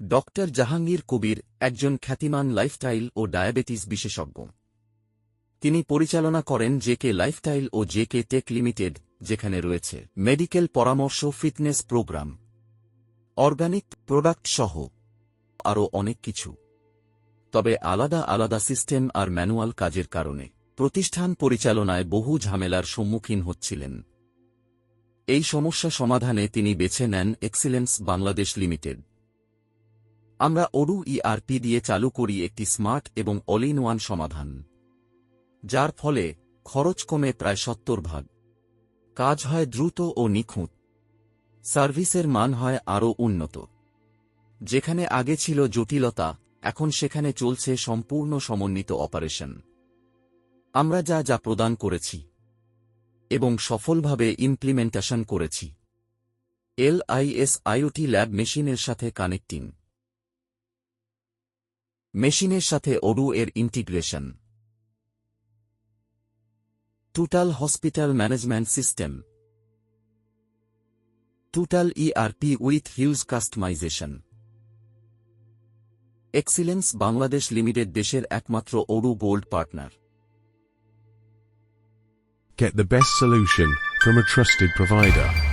Doctor Jahangir Kabir একজন খ্যাতিমান lifestyle ও diabetes বিশেষজ্ঞ। তিনি পরিচালনা করেন জেকে লাইফস্টাইল ও জেকে টেক লিমিটেড, যেখানে রয়েছে মেডিকেল পরামর্শ ফিটনেস প্রোগ্রাম, অর্গানিক প্রোডাক্ট সহ আরও অনেক কিছু। তবে আলাদা আলাদা সিস্টেম আর ম্যানুয়াল কাজের কারণে প্রতিষ্ঠান পরিচালনায় বহু ঝামেলার সম্মুখীন হচ্ছিলেন। এই সমস্যা সমাধানে তিনি বেছে নেন এক্সিলেন্স বাংলাদেশ লিমিটেড। আমরা ওডু ইআরপি দিয়ে চালু করি একটি স্মার্ট এবং অল ইন ওয়ান সমাধান, যার ফলে খরচ কমে প্রায় সত্তর ভাগ। কাজ হয় দ্রুত ও নিখুঁত। সার্ভিসের মান হয় আরও উন্নত। যেখানে আগে ছিল জটিলতা, এখন সেখানে চলছে সম্পূর্ণ সমন্বিত অপারেশন। আমরা যা যা প্রদান করেছি এবং সফলভাবে ইমপ্লিমেন্টেশন করেছি। এলআইএস আইওটি ল্যাব মেশিনের সাথে কানেক্টিং। মেশিনের সাথে ওডু এর integration. Total hospital management system total ERP with huge customization excellence Bangladesh limited দেশের একমাত্র Odoo gold partner. Get the best solution from a trusted provider.